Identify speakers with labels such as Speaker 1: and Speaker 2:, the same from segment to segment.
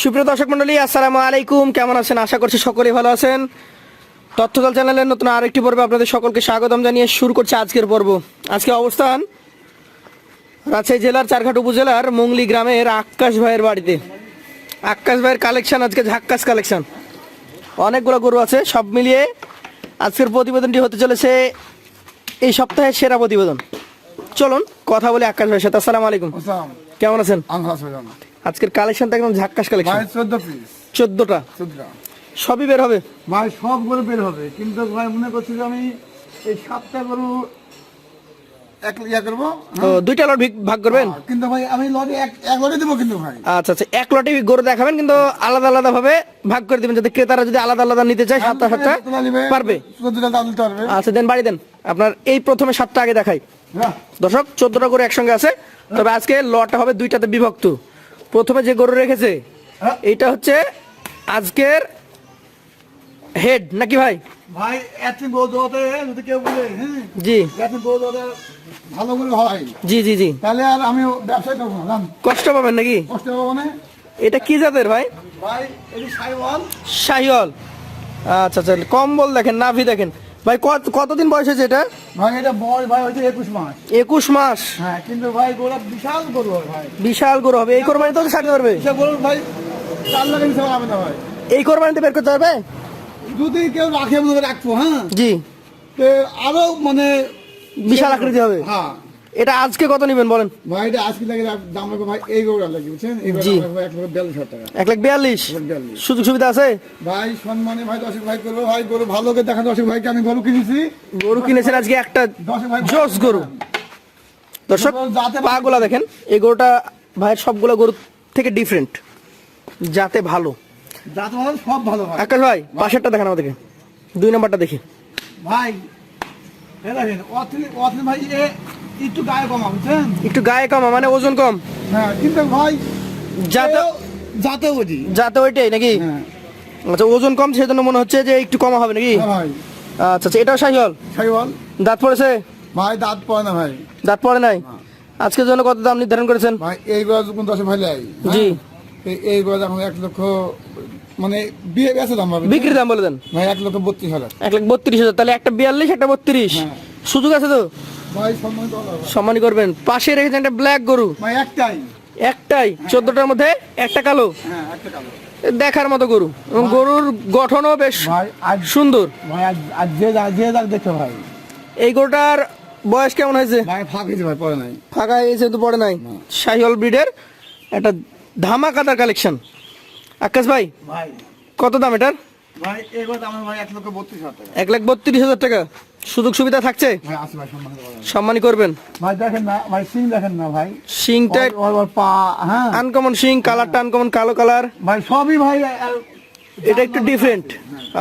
Speaker 1: সুপ্রিয় দর্শক মন্ডলী আসসালামু আলাইকুম। কেমন আছেন? আশা করছি সকলেই ভালো আছেন। তথ্যদল চ্যানেলের নতুন আরেকটি পর্বে আপনাদের সকলকে স্বাগতম জানিয়ে শুরু করছে আজকের পর্ব। আজকে অবস্থান রাজশাহী জেলার চারঘাট উপজেলার মুংলি গ্রামের আকাশ ভাইয়ের বাড়িতে। আকাশ ভাইয়ের কালেকশন আজকে ঝাক্কাস কালেকশন। অনেকগুলো গরু আছে সব মিলিয়ে আজকের প্রতিবেদনটি হতে চলেছে এই সপ্তাহের সেরা প্রতিবেদন। চলুন কথা বলি আকাশ ভাইয়ের সাথে। আসসালামু আলাইকুম। কেমন আছেন? আজকের কালেকশনটা একদম ঝাক্কাস কালেকশন।
Speaker 2: ভাই চোদ্দ পিস
Speaker 1: চোদ্দটা?
Speaker 2: চোদ্দটা
Speaker 1: সবই বের হবে?
Speaker 2: ভাই সব গরু বের হবে। কিন্তু ভাই মনে করছি যে আমি এই সাতটা গরু এক ইয়া করব
Speaker 1: ও, দুইটা লট ভাগ করবেন?
Speaker 2: হ্যাঁ, কিন্তু ভাই আমি লটে এক এক লটে দেবো কিন্তু ভাই।
Speaker 1: আচ্ছা আচ্ছা এক লটে গরু দেখাবেন কিন্তু আলাদা আলাদা ভাবে ভাগ করে দিবেন যাতে ক্রেতারা যদি আলাদা আলাদা নিতে চায় সাতটা সাতটা
Speaker 2: নিবে,
Speaker 1: পারবে। আচ্ছা দেন বাড়ি দেন। আপনার এই প্রথমে সাতটা আগে দেখাই।
Speaker 2: হ্যাঁ।
Speaker 1: দর্শক চোদ্দটা করে একসঙ্গে আছে। তবে আজকে লটটা হবে দুইটাতে বিভক্ত। প্রথমে যে গরু রেখেছে এটা হচ্ছে আজকের হেড নাকি ভাই?
Speaker 2: যদি কেউ বলে হ্যাঁ
Speaker 1: জি।
Speaker 2: ভালো করে
Speaker 1: জি জি জি।
Speaker 2: তাহলে আর আমি ব্যবসায় করব না
Speaker 1: কষ্ট পাবেন নাকি?
Speaker 2: কষ্ট পাবো মানে?
Speaker 1: এটা কি জাতের ভাই?
Speaker 2: ভাই
Speaker 1: শাহিওয়াল আচ্ছা আচ্ছা কম্বল দেখেন নাভি দেখেন। ভাই কত কতদিন বয়স হয়েছে এটা?
Speaker 2: ভাই এটা বয়স ভাই হয়েছে একুশ মাস।
Speaker 1: একুশ মাস।
Speaker 2: হ্যাঁ কিন্তু ভাই গোলা বিশাল গরু হবে ভাই।
Speaker 1: বিশাল গরু হবে। এই কোরবানি তো ছাড়তে পারবে?
Speaker 2: গরু ভাই চার লাখ হিসাবে হবে না ভাই।
Speaker 1: এই কোরবানিতে বের করতে পারবে?
Speaker 2: যদি কেউ রাখে রাখব হ্যাঁ?
Speaker 1: জি।
Speaker 2: তো আরও মানে
Speaker 1: বিশাল আকৃতি হবে।
Speaker 2: হ্যাঁ।
Speaker 1: এটা আজকে কত নেবেন বলেন?
Speaker 2: ভাই এটা আজকে লাগে দাম লাগবে ভাই এই গরুটা লাগে বুঝছেন? এই গরুটা লাগবে হাজার টাকা।
Speaker 1: লাখ বিয়াল্লিশ।
Speaker 2: এক লাখ বিয়াল্লিশ।
Speaker 1: সুযোগ সুবিধা আছে?
Speaker 2: ভাই সম্মানে ভাই দশক ভাই করব ভাই গরু ভালো করে দেখা দশক ভাইকে আমি গরু কিনেছি।
Speaker 1: গরু কিনেছেন আজকে একটা
Speaker 2: দশক ভাই
Speaker 1: জোস গরু। দর্শক পাগুলা দেখেন এই গরুটা ভাইয়ের সবগুলো গরু থেকে ডিফারেন্ট যাতে ভালো।
Speaker 2: যাতে ভালো সব ভালো ভাই।
Speaker 1: আকাশ ভাই পাশেরটা দেখান আমাদেরকে। দুই নাম্বারটা দেখি।
Speaker 2: ভাই এ দেখেন অথনি অথনি ভাই এ একটু গায়ে কমা বুঝছেন?
Speaker 1: একটু গায়ে কম মানে ওজন কম?
Speaker 2: হ্যাঁ কিন্তু ভাই
Speaker 1: যাতে
Speaker 2: যাতে বুঝি।
Speaker 1: যাতে ওইটাই নাকি?
Speaker 2: হ্যাঁ।
Speaker 1: আচ্ছা ওজন কম সেজন্য মনে হচ্ছে যে একটু কমা হবে নাকি?
Speaker 2: হ্যাঁ ভাই।
Speaker 1: আচ্ছা আচ্ছা এটাও শাহিওয়াল
Speaker 2: সাইওয়াল
Speaker 1: দাঁত পড়েছে?
Speaker 2: ভাই দাঁত পড়ে না ভাই।
Speaker 1: দাঁত পড়ে নাই? আজকের জন্য কত দাম নির্ধারণ করেছেন?
Speaker 2: ভাই এই গজ কোন দশে ভাই
Speaker 1: জি।
Speaker 2: এই গজ এখন এক লক্ষ মানে বিয়ে গেছে দাম পাবে
Speaker 1: বিক্রির দাম বলে দেন?
Speaker 2: ভাই এক লক্ষ বত্রিশ হাজার।
Speaker 1: এক লাখ বত্রিশ হাজার তাহলে একটা বিয়াল্লিশ একটা বত্রিশ।
Speaker 2: হ্যাঁ।
Speaker 1: সুযোগ আছে তো?
Speaker 2: সম্মান
Speaker 1: করবেন। পাশে রেখেছেন একটা ব্ল্যাক গরু।
Speaker 2: একটাই।
Speaker 1: একটাই। চোদ্দটার মধ্যে একটা কালো?
Speaker 2: হ্যাঁ একটা কালো।
Speaker 1: দেখার মতো গরু। এবং গরুর গঠনও বেশ সুন্দর।
Speaker 2: ভাই
Speaker 1: এই গরুটার বয়স কেমন হয়েছে?
Speaker 2: ফাঁক হয়েছে
Speaker 1: তো পড়ে নাই। শাহিওয়াল ব্রিডের একটা ধামাকাদার কালেকশন আকাশ ভাই কত দাম এটার?
Speaker 2: এক
Speaker 1: লাখ বত্রিশ হাজার টাকা। সুযোগ সুবিধা থাকছে?
Speaker 2: সম্মান।
Speaker 1: সম্মানই করবেন।
Speaker 2: ভাই দেখেন না ভাই সিং দেখেন না ভাই। পা হ্যাঁ।
Speaker 1: আনকমন শিং কালারটা আনকমন কালো কালার
Speaker 2: ভাই সবই ভাই
Speaker 1: এটা একটু ডিফারেন্ট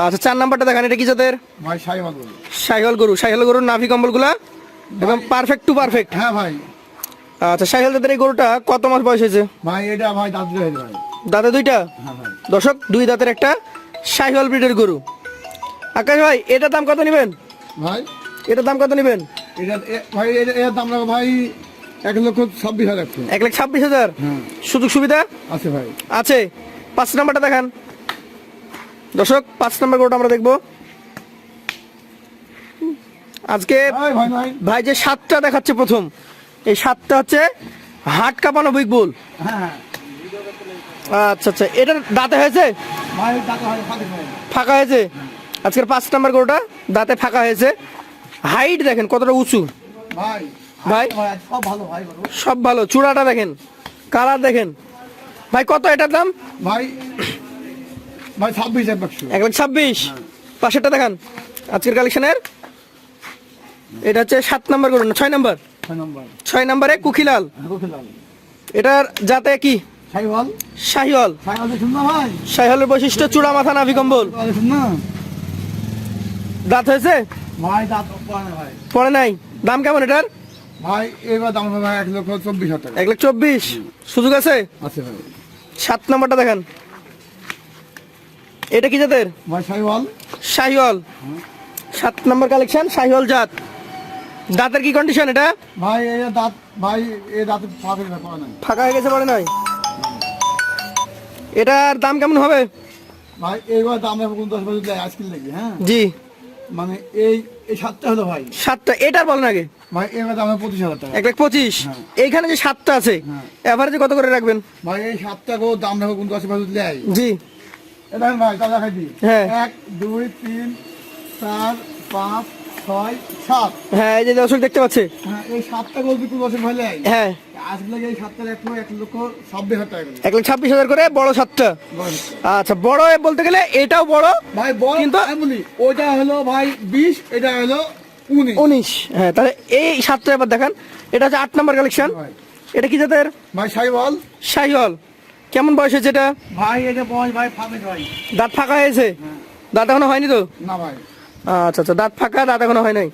Speaker 1: আচ্ছা চার নাম্বারটা দেখান এটা কি জাতের?
Speaker 2: ভাই সাইওয়াল গরু।
Speaker 1: সাইহল গরু সাইহল গরুর নাভি কম্বলগুলা একদম পারফেক্ট টু পারফেক্ট
Speaker 2: হ্যাঁ ভাই।
Speaker 1: আচ্ছা সাইহল জাতের এই গরুটা কত মাস বয়স হয়েছে?
Speaker 2: ভাই এটা ভাই দাঁত হয়েছে ভাই।
Speaker 1: দাঁতে দুইটা?
Speaker 2: হ্যাঁ
Speaker 1: দর্শক দুই দাঁতের একটা সাইহল ব্রিডের গরু। আকাশ ভাই এটার দাম কত নেবেন?
Speaker 2: ভাই?
Speaker 1: এটার দাম কত নেবেন?
Speaker 2: এটা ভাই এর দাম লাগবে ভাই এক লক্ষ ছাব্বিশ হাজার
Speaker 1: এক লাখ ছাব্বিশ হাজার?
Speaker 2: হ্যাঁ।
Speaker 1: সুযোগ সুবিধা?
Speaker 2: আছে ভাই।
Speaker 1: আছে। পাঁচ নাম্বারটা দেখান। দর্শক পাঁচ নাম্বার গরুটা আমরা দেখব। আজকে
Speaker 2: ভাই
Speaker 1: যে সাতটা দেখাচ্ছে প্রথম এই সাতটা হচ্ছে হাট কাঁপানো বিগ বুল
Speaker 2: হ্যাঁ।
Speaker 1: আচ্ছা আচ্ছা। এটার দাঁতে হয়েছে?
Speaker 2: ফাঁকে
Speaker 1: হয়েছে? আজকের পাঁচ নাম্বার গরুটা দাঁতে ফাঁকা হয়েছে। হাইট দেখেন কতটা উঁচু।
Speaker 2: ভাই সব ভালো
Speaker 1: চূড়াটা দেখেন কালার দেখেন। ভাই কত এটার দাম?
Speaker 2: ভাই ভাই ছাব্বিশ
Speaker 1: এক লাখ ছাব্বিশ। পাশেরটা দেখান আজকের কালেকশনের। এটা হচ্ছে সাত নাম্বার গরু না ছয় নাম্বার?
Speaker 2: ছয় নম্বর।
Speaker 1: কুখিলাল
Speaker 2: রুখিলাল
Speaker 1: এটার যাতে কি? শাহিওয়াল।
Speaker 2: ভাই।
Speaker 1: শাহিওয়ালের বৈশিষ্ট্য চূড়া মাথা নাভি কম্বল। দাঁত হয়েছে?
Speaker 2: ভাই দাঁত পড়ে
Speaker 1: নাই দাম কেমন এটার?
Speaker 2: ভাই এবার দাম হবে এক লক্ষ চব্বিশ হাজার টাকা।
Speaker 1: এক লাখ চব্বিশ। সুযোগ আছে?
Speaker 2: আছে ভাই।
Speaker 1: সাত নাম্বারটা দেখেন। এটা কি জাতের?
Speaker 2: ভাই সাইওয়াল
Speaker 1: শাহিওয়াল সাত নাম্বার কালেকশন শাহিওয়াল জাত। দাঁতের কি কন্ডিশন এটা?
Speaker 2: ভাই এই দাঁত ভাই এই দাঁত ফাঁকে পড়ে নাই।
Speaker 1: ফাঁকা হয়ে গেছে পড়ে নাই। এটার দাম কেমন হবে?
Speaker 2: ভাই এইবার দাম দশ বছর আজকে লেগে হ্যাঁ?
Speaker 1: জি।
Speaker 2: মানে এই এই সাতটা হলো ভাই।
Speaker 1: সাতটা এটার বলেন আগে।
Speaker 2: ভাই দাম রাখব পঁচিশ হাজার টাকা।
Speaker 1: এক লাখ পঁচিশ?
Speaker 2: হ্যাঁ।
Speaker 1: এইখানে যে সাতটা আছে
Speaker 2: হ্যাঁ।
Speaker 1: এভারেজে কত করে রাখবেন?
Speaker 2: ভাই এই সাতটা গো দাম রাখব কিন্তু বছর দেয়
Speaker 1: জি।
Speaker 2: এটা ভাই তাহলে দেখাই দিই।
Speaker 1: হ্যাঁ।
Speaker 2: এক দুই তিন চার পাঁচ ছয় সাত।
Speaker 1: হ্যাঁ এই যে দর্শক দেখতে পাচ্ছে।
Speaker 2: হ্যাঁ এই সাতটা গোল বিক্রি বছর ভাই
Speaker 1: হ্যাঁ।
Speaker 2: এক ছাব্বিশ হাজার করে।
Speaker 1: এক লাখ ছাব্বিশ হাজার করে বড় সাতটা। আচ্ছা বড় বলতে গেলে এটাও বড়
Speaker 2: ভাই
Speaker 1: কিন্তু-
Speaker 2: হলো ভাই বিশ এটা হলো উনিশ।
Speaker 1: হ্যাঁ তাহলে এই সাতটা এবার দেখান। এটা হচ্ছে আট নম্বর কালেকশন এটা কি জাতের?
Speaker 2: ভাই
Speaker 1: কেমন বয়স হয়েছে এটা?
Speaker 2: ভাই এটা বয়স ভাই ফাঁকে ভাই
Speaker 1: দাঁত ফাঁকা হয়েছে? দাঁত এখনও হয়নি তো?
Speaker 2: না ভাই।
Speaker 1: আচ্ছা আচ্ছা দাঁত ফাঁকা দাঁত এখনও হয় নাই।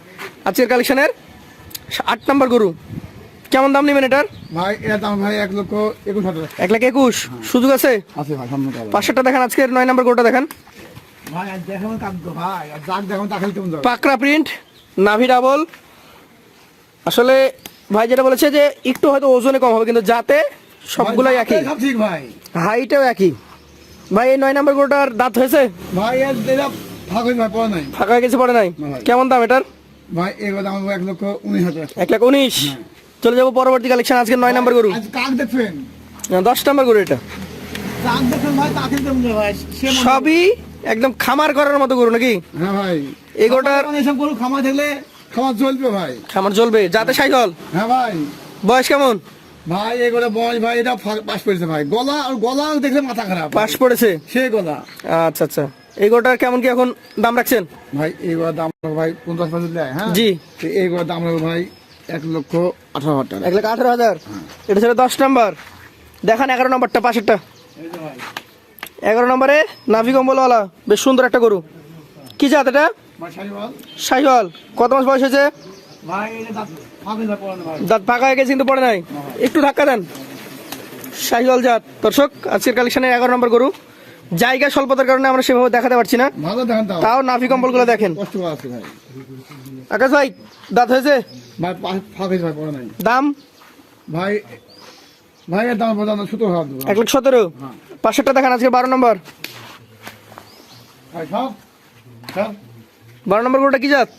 Speaker 1: আজকের কালেকশনের আট নম্বর গরু। কেমন দাম নেবেন এটার?
Speaker 2: ভাই এর দাম ভাই এক লক্ষ একুশ হাজার।
Speaker 1: এক লাখ একুশ। সুযোগ আছে?
Speaker 2: আছে ভাই
Speaker 1: পাঁচশোটা দেখেন আজকের নয় নম্বর গরুটা দেখেন।
Speaker 2: ভাই আর কাকতো ভাই আর যাক দেখাবো তাকে কেমন যাবে।
Speaker 1: পাকড়া প্রিন্ট নাভি ডাবল আসলে ভাই যেটা বলেছে যে একটু হয়তো ওজনে কম হবে কিন্তু যাতে সবগুলোই একই।
Speaker 2: সব ঠিক ভাই।
Speaker 1: হাইটাও একই। ভাই এই নয় নম্বর গরুটার দাঁত হয়েছে?
Speaker 2: ভাই এর ফাঁকে ভাই পড়া নাই।
Speaker 1: ফাঁকা হয়ে গেছে পড়ে নাই। কেমন দাম এটার?
Speaker 2: ভাই এবার দাম এক লক্ষ উনিশ হাজার।
Speaker 1: এক লাখ উনিশ। চলে যাব পরবর্তী কালেকশন আজকে নয় নম্বর গরু।
Speaker 2: কাক দেখবেন?
Speaker 1: দশ নম্বর গরু এটা।
Speaker 2: কাক দেখবেন ভাই তাকে ভাই
Speaker 1: সবই একদম খামার করার মতো গরু নাকি?
Speaker 2: হ্যাঁ ভাই। খামার এসব গরু খামার থাকলে খামার চলবে ভাই।
Speaker 1: খামার চলবে যাতে সাইকেল।
Speaker 2: হ্যাঁ ভাই।
Speaker 1: বয়স কেমন?
Speaker 2: ভাই এগুলো বয়স ভাই এটা পাশ পড়েছে ভাই। গলা আর গলা দেখলে মাথা খারাপ
Speaker 1: পাশ পড়েছে?
Speaker 2: সে গলা।
Speaker 1: আচ্ছা আচ্ছা। এই গরুটার কেমন কি এখন দাম রাখছেন?
Speaker 2: ভাই এইগুলোর দাম ভাই পঞ্চাশ পার্সেন্ট দেয় হ্যাঁ?
Speaker 1: জি।
Speaker 2: তো এইগুলোর দাম রাখব ভাই এক লক্ষ আঠারো হাজার টাকা।
Speaker 1: এক লাখ আঠারো হাজার? এটা ছিল দশ নম্বর। দেখান এগারো নম্বরটা পাশেরটা। এগারো নম্বরে নাভি কম্বলওয়ালা বেশ সুন্দর একটা গরু। কি জাত এটা?
Speaker 2: শাহিওয়াল।
Speaker 1: কত মাস বয়স হয়েছে?
Speaker 2: দাঁত ফাঁকে
Speaker 1: হয়ে গেছে কিন্তু পড়ে নাই। একটু ধাক্কা দেন। শাহিওয়াল জাত। দর্শক আজকের কালেকশনের এগারো নম্বর গরু। জায়গা স্বল্পতার কারণে আমরা সেভাবে দেখাতে পারছি না।
Speaker 2: তাও।
Speaker 1: তাও নাভি কম্বলগুলো দেখেন। আকাশ ভাই দাঁত হয়েছে?
Speaker 2: ভাই ফাঁকে ভাই পড়া নাই।
Speaker 1: দাম?
Speaker 2: ভাই ভাই এর দাম বললাম সতেরো হাজার
Speaker 1: এক লাখ সতেরো?
Speaker 2: হ্যাঁ।
Speaker 1: পাঁচশোটা দেখান আজকে বারো নম্বর। বারো নম্বর গরুটা কি জাত?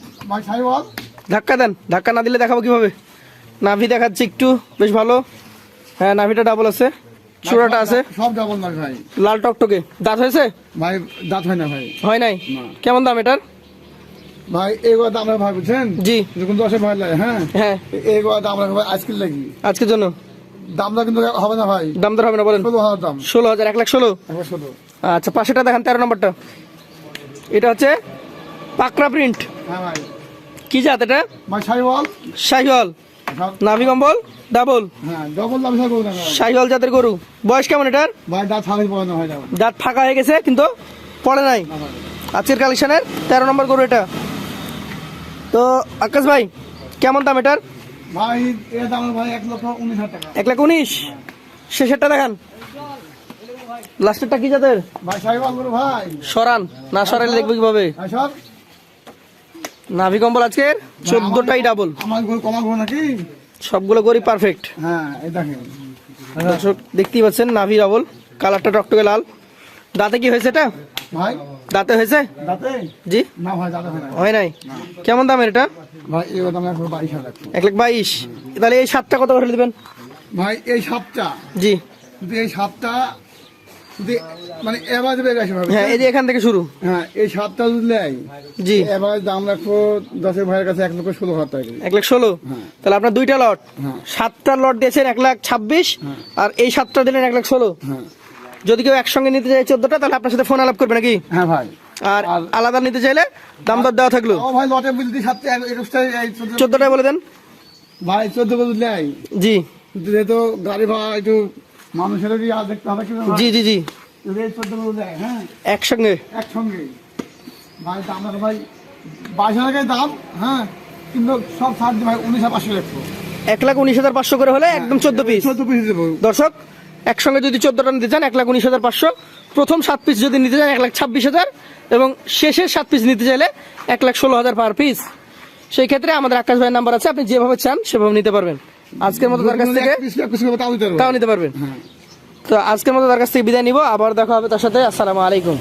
Speaker 1: ধাক্কা দেন ধাক্কা না দিলে দেখাবো কীভাবে? নাভি দেখাচ্ছে একটু বেশ ভালো। হ্যাঁ নাভিটা ডাবল আছে। চূড়াটা আছে।
Speaker 2: সব ডাবল না ভাই।
Speaker 1: লাল টকটকে। দাঁত হয়েছে?
Speaker 2: ভাই দাঁত হয় না ভাই।
Speaker 1: হয় নাই? কেমন দাম এটার?
Speaker 2: ভাই এইগুলো দাম রাখব ভাই বুঝছেন
Speaker 1: জি।
Speaker 2: যখন দশে ভাই লাগে হ্যাঁ?
Speaker 1: হ্যাঁ।
Speaker 2: এইগুলো দাম রাখব ভাই আজকের লাগি।
Speaker 1: আজকের জন্য?
Speaker 2: দামটা কিন্তু হবে না ভাই।
Speaker 1: দাম দর হবে না বলেন।
Speaker 2: ষোলো হাজার দাম।
Speaker 1: ষোলো হাজার এক লাখ ষোলো?
Speaker 2: ষোলো।
Speaker 1: আচ্ছা পাশেটা দেখান তেরো নম্বরটা। এটা হচ্ছে পাকড়া প্রিন্ট
Speaker 2: হ্যাঁ ভাই।
Speaker 1: কি জাত এটা?
Speaker 2: ভাই শাহিওয়াল।
Speaker 1: শাহিওয়াল। নাভি কম্বল? ডাবল?
Speaker 2: হ্যাঁ
Speaker 1: শাহিওয়াল জাতের গরু। বয়স কেমন এটার?
Speaker 2: দাঁত ফাঁকা হয়ে
Speaker 1: গেছে কিন্তু পড়ে নাই। আজকের কালেকশনের তেরো নম্বর গরু এটা। তো আকাশ ভাই কেমন দাম এটার?
Speaker 2: ভাই এর দাম ভাই এক লক্ষ উনিশ হাজার টাকা।
Speaker 1: এক লাখ উনিশ? শেষেরটা দেখান। লাস্টেরটা কি
Speaker 2: ভাই
Speaker 1: সরান। না সরাইলে দেখব কীভাবে। নাভি কম্বল আজকের? চোদ্দটাই ডাবল সবগুলো গরি পারফেক্ট
Speaker 2: হ্যাঁ
Speaker 1: দর্শক দেখতেই পাচ্ছেন নাভি ডাবল কালারটা টকটকে লাল। দাঁতে কি হয়েছে এটা?
Speaker 2: ভাই?
Speaker 1: দাঁতে হয়েছে?
Speaker 2: দাঁতে?
Speaker 1: জি।
Speaker 2: না ভাই দাঁতে হয়
Speaker 1: হয় নাই? কেমন দামের এটা?
Speaker 2: ভাই এই দাম এক লক্ষ বাইশ হাজার।
Speaker 1: এক লাখ বাইশ। তাহলে এই সাতটা কত করে দিবেন
Speaker 2: ভাই এই সাপটা
Speaker 1: জি।
Speaker 2: যদি এই সাপটা যদি মানে এবার বেড়ে আসে
Speaker 1: হ্যাঁ এই যে এখান থেকে শুরু।
Speaker 2: হ্যাঁ এই সাপটা যদি নেয়
Speaker 1: জি।
Speaker 2: এবার দাম রাখব দশের ভাইয়ের কাছে এক লক্ষ ষোলো হাজার টাকা।
Speaker 1: এক লাখ ষোলো?
Speaker 2: হ্যাঁ।
Speaker 1: তাহলে আপনার দুইটা লট।
Speaker 2: হ্যাঁ।
Speaker 1: সাতটা লট দিয়েছেন এক লাখ ছাব্বিশ আর এই সাতটা দিলেন এক লাখ ষোলো।
Speaker 2: হ্যাঁ।
Speaker 1: যদি কেউ একসঙ্গে নিতে চায় চোদ্দটা তাহলে আপনার সাথে ফোন আলাপ করবে নাকি?
Speaker 2: হ্যাঁ ভাই।
Speaker 1: আর আলাদা নিতে চাইলে দাম দর দেওয়া থাকল।
Speaker 2: ও ভাই লটে বুঝলি সাতটা একুশটা এই
Speaker 1: বলে দেন।
Speaker 2: ভাই চোদ্দ
Speaker 1: জি।
Speaker 2: যেহেতু গাড়ি ভাড়া একটু দেখতে হবে ভাই?
Speaker 1: জি জি জি।
Speaker 2: হ্যাঁ?
Speaker 1: একসঙ্গে।
Speaker 2: একসঙ্গে। ভাই দাম ভাই বাইশ হাজার দাম হ্যাঁ? কিন্তু সব ভাই উনিশ হাজার পাঁচশো
Speaker 1: এক লাখ উনিশ হাজার পাঁচশো করে হলে একদম চোদ্দ পিস
Speaker 2: চোদ্দ পিস দেবো।
Speaker 1: দর্শক একসঙ্গে যদি চোদ্দটা নিতে চান এক লাখ উনিশ হাজার পাঁচশো। প্রথম সাত পিস যদি নিতে চান এক লাখ ছাব্বিশ হাজার। এবং শেষের সাত পিস নিতে চাইলে এক লাখ ষোলো হাজার পার পিস সেই ক্ষেত্রে আমাদের আকাশ ভাইয়ের নাম্বার আছে আপনি যেভাবে চান সেভাবে নিতে পারবেন। আজকের মতো তার কাছ থেকে। তাও নিতে পারবেন।
Speaker 2: হ্যাঁ।
Speaker 1: তো আজকের মতো তার কাছ থেকে বিদায় নিব আবার দেখা হবে তার সাথে। আসসালামু আলাইকুম।